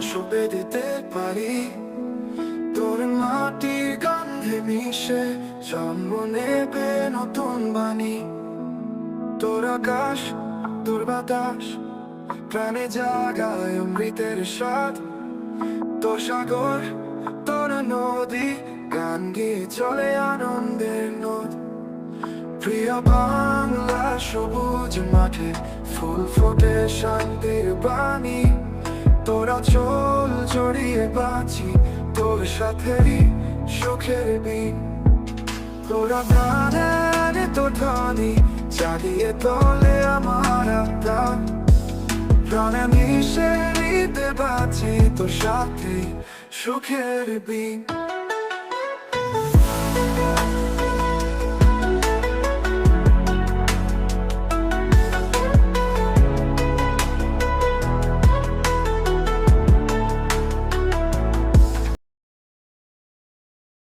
সঁপে দিতে পারি। তোর মাটির গন্ধে মিশে জন্ম নেবে নতুন বাণী। তোর আকাশ, তোর বাতাস, প্রাণে জাগায় অমৃতের স্বাদ। তোর সাগর, তোর নদী, গান গিয়ে চলে আনন্দের নদ। প্রিয় বাংলা সবুজ মাঠে ফুল ফোটে শান্তির বাণী। তোরা চল জড়িয়ে বাঁচি, তোর সাথেই সুখের বি তোরা গানে তো ধ্বনি চালিয়ে তোলে আমার প্রাণ প্রাণে মিশে নিতে বাঁচি, তোর সাথে সুখের দিন।